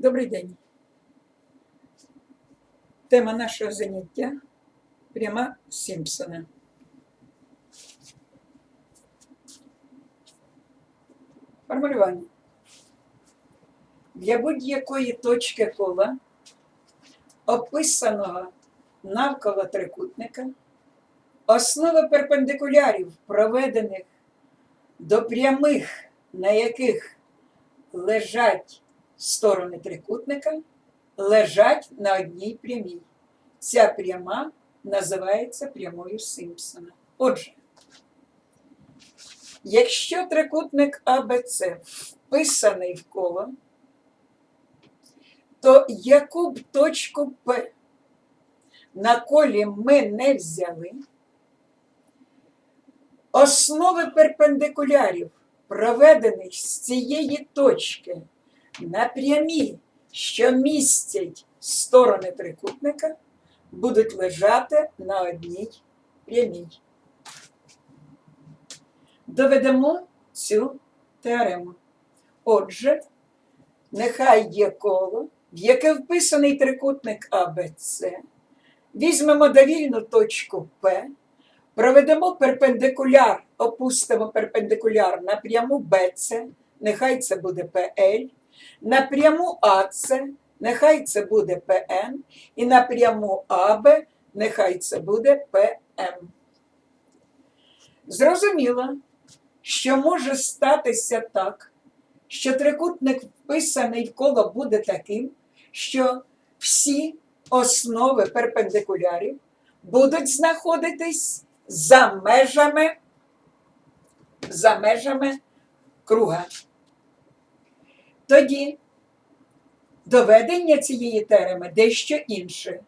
Добрий день. Тема нашого заняття пряма Сімпсона. Формулювання. Для будь-якої точки кола, описаного навколо трикутника, основи перпендикулярів, проведених до прямих, на яких лежать сторони трикутника лежать на одній прямій. Ця пряма називається прямою Симпсона. Отже, якщо трикутник АБЦ вписаний в коло, то яку б точку П на колі ми не взяли, основи перпендикулярів, проведених з цієї точки на прямі, що містять сторони трикутника, будуть лежати на одній прямій. Доведемо цю теорему. Отже, нехай є коло, в яке вписаний трикутник АБЦ, візьмемо довільну точку П, проведемо перпендикуляр, опустимо перпендикуляр на пряму БЦ, нехай це буде ПЛ, на пряму АЦ, нехай це буде ПН, і на пряму АБ, нехай це буде ПМ. Зрозуміло, що може статися так, що трикутник вписаний в коло буде таким, що всі основи перпендикулярів будуть знаходитись за межами, за межами круга. Тоді доведення цієї тереми дещо інше.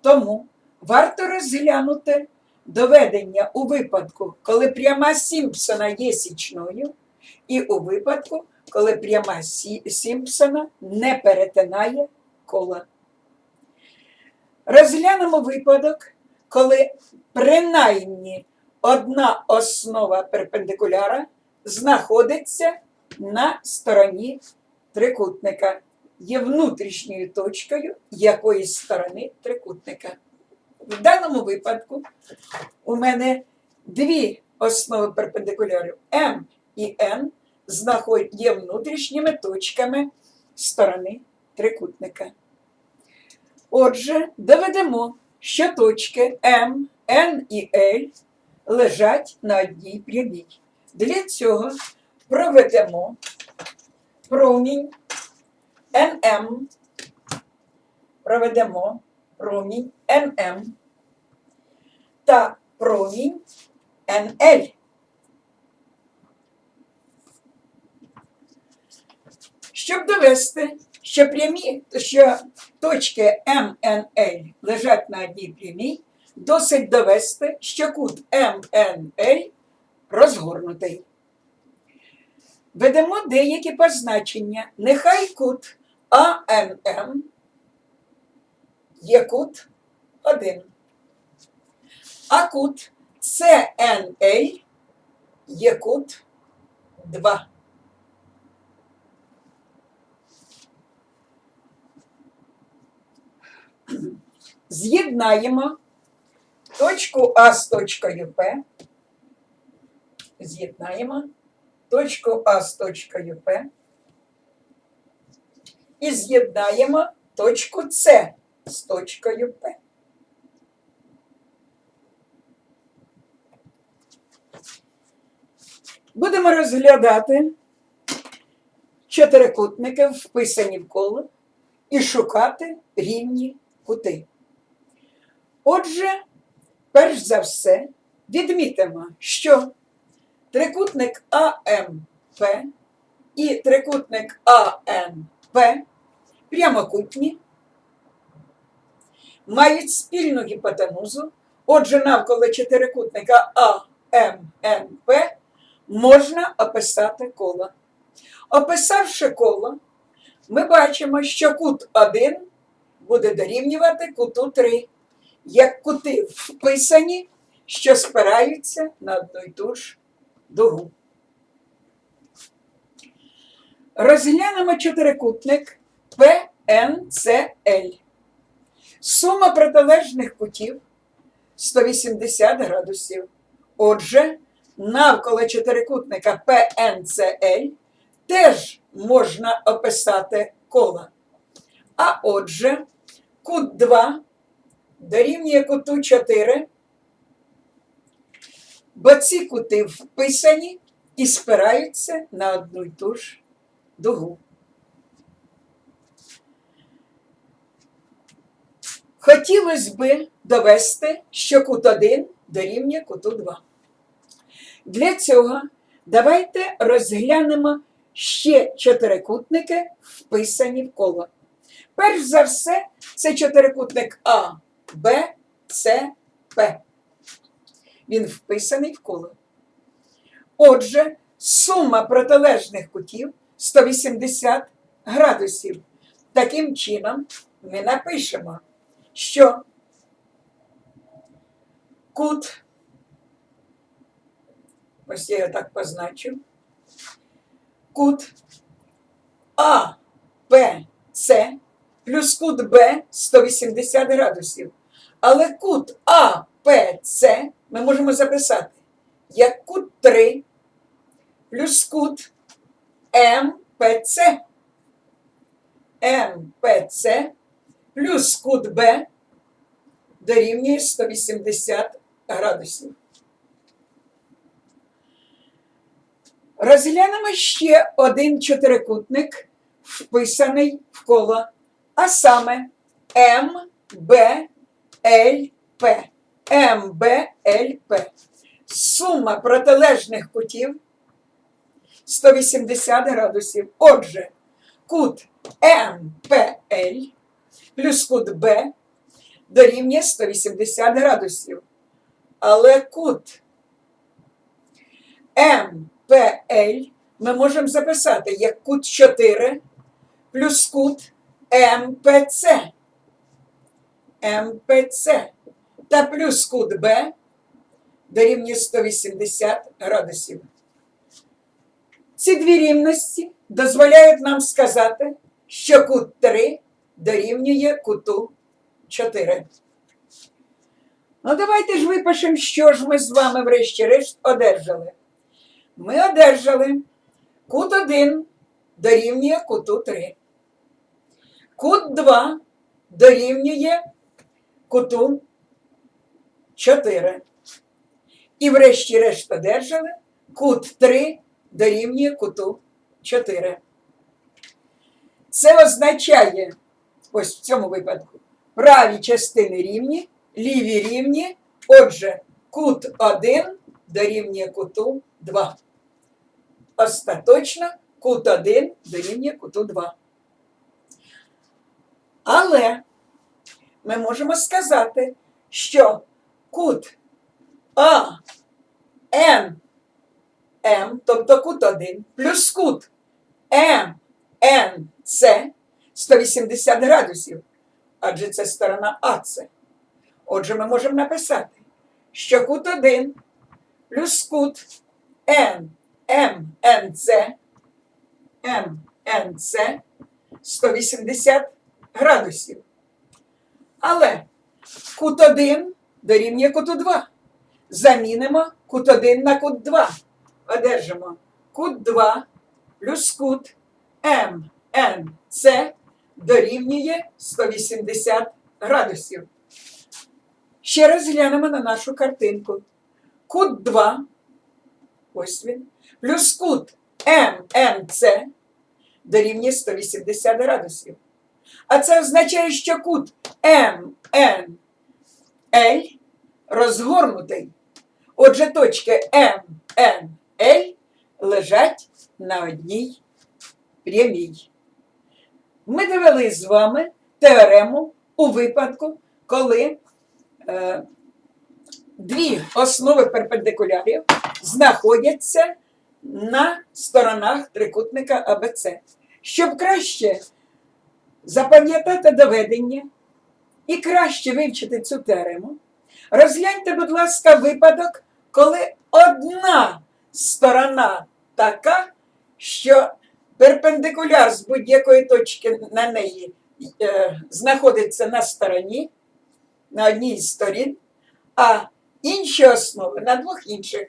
Тому варто розглянути доведення у випадку, коли пряма Сімпсона є січною, і у випадку, коли пряма Сімпсона не перетинає кола. Розглянемо випадок, коли принаймні одна основа перпендикуляра знаходиться на стороні трикутника, є внутрішньою точкою якоїсь сторони трикутника. В даному випадку у мене дві основи перпендикулярів М і Н є внутрішніми точками сторони трикутника. Отже, доведемо, що точки М, Н і Л лежать на одній прямій. Для цього проведемо промінь. НМ, проведемо. Промінь. НМ та промінь. НЛ. Щоб довести, що прямі, що точки МНЛ лежать на одній прямій, досить довести, що кут МНЛ розгорнутий. Ведемо деякі позначення. Нехай кут АНМ є кут 1. А кут ЦНЛ є кут 2. З'єднаємо точку А з точкою П. З'єднаємо точку А з точкою П і з'єднаємо точку С з точкою П. Будемо розглядати чотирикутники, вписані в коло, і шукати рівні кути. Отже, перш за все, відмітимо, що трикутник АМП і трикутник АНП прямокутні, мають спільну гіпотенузу. Отже, навколо чотирикутника АМНП можна описати коло. Описавши коло, ми бачимо, що кут 1 буде дорівнювати куту 3, як кути вписані, що спираються на одну й ту ж дугу. Розглянемо чотирикутник ПНЦЛ. Сума протилежних кутів 180 градусів. Отже, навколо чотирикутника ПНЦЛ теж можна описати коло. А отже, кут 2 дорівнює куту 4, бо ці кути вписані і спираються на одну й ту ж дугу. Хотілося би довести, що кут 1 дорівнює куту 2. Для цього давайте розглянемо ще чотирикутники, вписані в коло. Перш за все, це чотирикутник А, Б, С, П. Він вписаний в коло. Отже, сума протилежних кутів 180 градусів. Таким чином, ми напишемо, що кут, ось я його так позначу, кут А, П, С плюс кут Б 180 градусів. Але кут А, П, С ми можемо записати як кут 3 плюс кут МПЦ. МПЦ плюс кут Б дорівнює 180 градусів. Розглянемо ще один чотирикутник, вписаний в коло, а саме МБЛП. МБЛП. Сума протилежних кутів 180 градусів. Отже, кут МПЛ плюс кут Б дорівнює 180 градусів. Але кут МПЛ ми можемо записати як кут 4 плюс кут МПЦ. МПЦ та плюс кут Б дорівнює 180 градусів. Ці дві рівності дозволяють нам сказати, що кут 3 дорівнює куту 4. Ну, давайте ж випишемо, що ж ми з вами, врешті-решт, одержали. Ми одержали кут 1 дорівнює куту 3. Кут 2 дорівнює куту 4. І врешті-решт одержали кут 3 дорівнює куту 4. Це означає, ось в цьому випадку, праві частини рівні, ліві рівні. Отже, кут 1 дорівнює куту 2. Остаточно кут 1 дорівнює куту 2. Але ми можемо сказати, що кут А, Н, М, тобто кут 1, плюс кут М, Н, С 180 градусів, адже це сторона АЦ. Отже, ми можемо написати, що кут 1 плюс кут Н, М, Н, С, М, Н, С 180 градусів. Але кут 1 дорівнює куту 2. Замінимо кут 1 на кут 2. Одержимо кут 2 плюс кут М, Н, С дорівнює 180 градусів. Ще раз глянемо на нашу картинку. Кут 2, ось він, плюс кут М, Н, С дорівнює 180 градусів. А це означає, що кут МНЛ розгорнутий. Отже, точки МНЛ лежать на одній прямій. Ми довели з вами теорему у випадку, коли е, дві основи перпендикулярів знаходяться на сторонах трикутника АБЦ. Щоб краще запам'ятати доведення і краще вивчити цю теорему, розгляньте, будь ласка, випадок, коли одна сторона така, що перпендикуляр з будь-якої точки на неї е, знаходиться на стороні, на одній з сторін, а інші основи на двох інших.